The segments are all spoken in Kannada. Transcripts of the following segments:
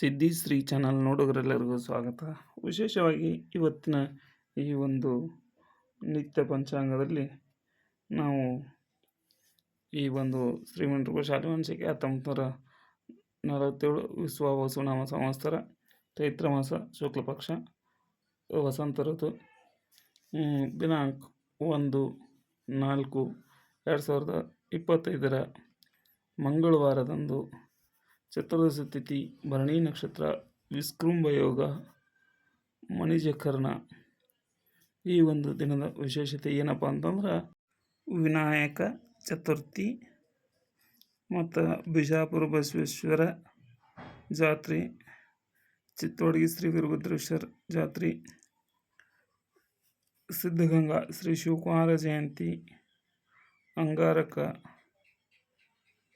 ಸಿದ್ಧಿ ಶ್ರೀ ಚಾನಲ್ ನೋಡುಗರೆಲ್ಲರಿಗೂ ಸ್ವಾಗತ. ವಿಶೇಷವಾಗಿ ಇವತ್ತಿನ ಈ ಒಂದು ನಿತ್ಯ ಪಂಚಾಂಗದಲ್ಲಿ ನಾವು ಈ ಒಂದು ಶ್ರೀಮಂತರು ಶಾಲೆವಂಶಿಕೆ ಹತ್ತೊಂಬತ್ತು ನಲವತ್ತೇಳು ವಿಶ್ವ ವಸುನಾಮ ಸಂವತ್ಸರ, ಚೈತ್ರ ಮಾಸ, ಶುಕ್ಲ ಪಕ್ಷ, ವಸಂತ ಋತು ದಿನಾಂಕ ಒಂದು, ನಾಲ್ಕು, ಎರಡು ಸಾವಿರದ ಇಪ್ಪತ್ತೈದರ ಮಂಗಳವಾರದಂದು ಚತುರ್ದಶ ತಿಥಿ ಭರಣಿ ನಕ್ಷತ್ರ ವಿಸ್ಕೃಂಭ ಯೋಗ ಮಣಿಜಕರ್ಣ ಈ ಒಂದು ದಿನದ ವಿಶೇಷತೆ ಏನಪ್ಪ ಅಂತಂದ್ರೆ ವಿನಾಯಕ ಚತುರ್ಥಿ ಮತ್ತು ಬಿಜಾಪುರ ಬಸವೇಶ್ವರ ಜಾತ್ರೆ, ಚಿತ್ತೋಡ್ಗಿ ಶ್ರೀ ವೀರಭದ್ರೇಶ್ವರ ಜಾತ್ರೆ, ಸಿದ್ಧಗಂಗಾ ಶ್ರೀ ಶಿವಕುಮಾರ ಜಯಂತಿ, ಅಂಗಾರಕ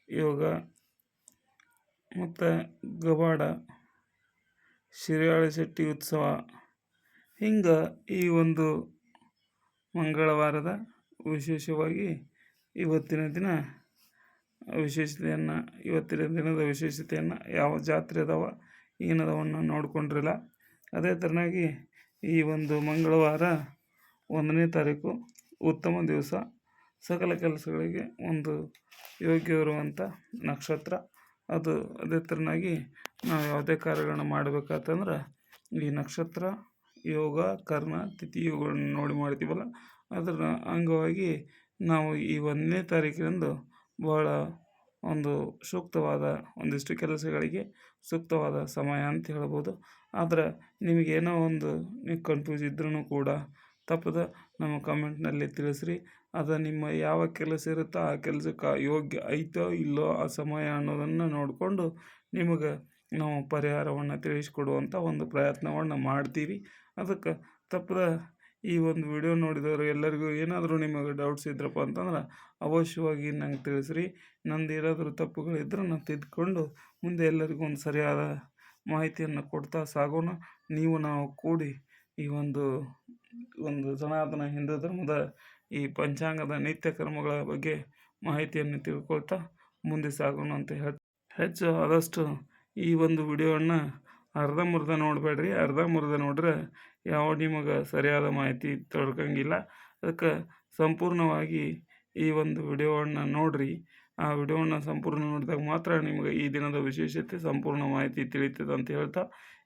ಯೋಗ ಮತ್ತು ಗವಾಡ ಶಿರ್ಯಾಳ ಶೆಟ್ಟಿ ಉತ್ಸವ. ಹಿಂಗೆ ಈ ಒಂದು ಮಂಗಳವಾರದ ವಿಶೇಷವಾಗಿ ಇವತ್ತಿನ ದಿನ ವಿಶೇಷತೆಯನ್ನು, ಇವತ್ತಿನ ದಿನದ ವಿಶೇಷತೆಯನ್ನು ಯಾವ ಜಾತ್ರೆ ಅದಾವ, ಏನದವನ್ನು ನೋಡಿಕೊಂಡಿರಲ್ಲ. ಅದೇ ಥರನಾಗಿ ಈ ಒಂದು ಮಂಗಳವಾರ ಒಂದನೇ ತಾರೀಕು ಉತ್ತಮ ದಿವಸ. ಸಕಲ ಕೆಲಸಗಳಿಗೆ ಒಂದು ಯೋಗ್ಯವಿರುವಂಥ ನಕ್ಷತ್ರ. ಅದು ಅದೇ ಥರನಾಗಿ ನಾವು ಯಾವುದೇ ಕಾರ್ಯಗಳನ್ನ ಮಾಡ್ಬೇಕಾತಂದ್ರೆ ಈ ನಕ್ಷತ್ರ, ಯೋಗ, ಕರ್ಮ, ತಿಥಿ ಇವುಗಳನ್ನ ನೋಡಿ ಮಾಡ್ತೀವಲ್ಲ, ಅದರ ಅಂಗವಾಗಿ ನಾವು ಈ ಒಂದನೇ ತಾರೀಕಿನಂದು ಭಾಳ ಒಂದು ಸೂಕ್ತವಾದ ಒಂದಿಷ್ಟು ಕೆಲಸಗಳಿಗೆ ಸೂಕ್ತವಾದ ಸಮಯ ಅಂತ ಹೇಳ್ಬೋದು. ಆದರೆ ನಿಮಗೇನೋ ಒಂದು ನೀವು ಕನ್ಫ್ಯೂಸ್ ಇದ್ರೂ ಕೂಡ ತಪ್ಪದ, ನಮ್ಮ ಕಮೆಂಟ್ನಲ್ಲಿ ತಿಳಿಸ್ರಿ. ಅದು ನಿಮ್ಮ ಯಾವ ಕೆಲಸ ಇರುತ್ತೋ ಆ ಕೆಲಸಕ್ಕೆ ಯೋಗ್ಯ ಐತೋ ಇಲ್ಲೋ ಆ ಸಮಯ ಅನ್ನೋದನ್ನು ನೋಡಿಕೊಂಡು ನಿಮಗೆ ನಾವು ಪರಿಹಾರವನ್ನು ತಿಳಿಸ್ಕೊಡುವಂಥ ಒಂದು ಪ್ರಯತ್ನವನ್ನು ಮಾಡ್ತೀವಿ. ಅದಕ್ಕೆ ತಪ್ಪದ ಈ ಒಂದು ವಿಡಿಯೋ ನೋಡಿದವರು ಎಲ್ಲರಿಗೂ ಏನಾದರೂ ನಿಮಗೆ ಡೌಟ್ಸ್ ಇದ್ರಪ್ಪ ಅಂತಂದ್ರೆ ಅವಶ್ಯವಾಗಿ ನಂಗೆ ತಿಳಿಸ್ರಿ. ನಂದು ಏನಾದರೂ ತಪ್ಪುಗಳಿದ್ರೆ ನಾನು ತಿದ್ದುಕೊಂಡು ಮುಂದೆ ಎಲ್ಲರಿಗೂ ಒಂದು ಸರಿಯಾದ ಮಾಹಿತಿಯನ್ನು ಕೊಡ್ತಾ ಸಾಗೋಣ. ನೀವು ನಾವು ಕೂಡಿ ಈ ಒಂದು ಒಂದು ಸನಾತನ ಹಿಂದೂ ಧರ್ಮದ ಈ ಪಂಚಾಂಗದ ನಿತ್ಯ ಕರ್ಮಗಳ ಬಗ್ಗೆ ಮಾಹಿತಿಯನ್ನು ತಿಳ್ಕೊಳ್ತಾ ಮುಂದೆ ಸಾಗೋಣ ಅಂತ ಹೇಳಿ ಹೆಚ್ಚು ಆದಷ್ಟು ಈ ಒಂದು ವಿಡಿಯೋವನ್ನು ಅರ್ಧಂಬರ್ಧ ನೋಡಬೇಡ್ರಿ. ಅರ್ಧಂಬರ್ಧ ನೋಡ್ರೆ ಯಾವ ನಿಮಗೆ ಸರಿಯಾದ ಮಾಹಿತಿ ತೊಡ್ಕಂಗಿಲ್ಲ ಅದಕ್ಕೆ ಸಂಪೂರ್ಣವಾಗಿ ಈ ಒಂದು ವಿಡಿಯೋವನ್ನು ನೋಡ್ರಿ. ಆ ವಿಡಿಯೋವನ್ನು ಸಂಪೂರ್ಣ ನೋಡಿದಾಗ ಮಾತ್ರ ನಿಮಗೆ ಈ ದಿನದ ವಿಶೇಷತೆ ಸಂಪೂರ್ಣ ಮಾಹಿತಿ ತಿಳಿತದೆ ಅಂತ ಹೇಳ್ತಾ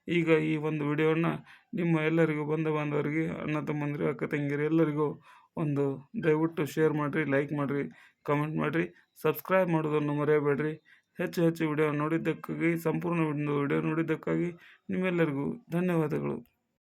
ಈಗ ಈ ಒಂದು ವಿಡಿಯೋವನ್ನು ನಿಮ್ಮ ಎಲ್ಲರಿಗೂ ಬಂಧು ಬಾಂಧವರಿಗೆ ಅಣ್ಣ ತಮ್ಮಂದಿರು ಅಕ್ಕ ತಂಗಿರು ಎಲ್ಲರಿಗೂ ಒಂದು ದಯವಿಟ್ಟು ಶೇರ್ ಮಾಡಿರಿ ಲೈಕ್ ಮಾಡಿರಿ ಕಮೆಂಟ್ ಮಾಡಿರಿ ಸಬ್ಸ್ಕ್ರೈಬ್ ಮಾಡೋದನ್ನು ಮರೆಯಬೇಡ್ರಿ. ಹೆಚ್ಚು ಹೆಚ್ಚು ವಿಡಿಯೋ ನೋಡಿದ್ದಕ್ಕಾಗಿ, ಸಂಪೂರ್ಣ ವಿಡಿಯೋ ನೋಡಿದ್ದಕ್ಕಾಗಿ ನಿಮ್ಮೆಲ್ಲರಿಗೂ ಧನ್ಯವಾದಗಳು.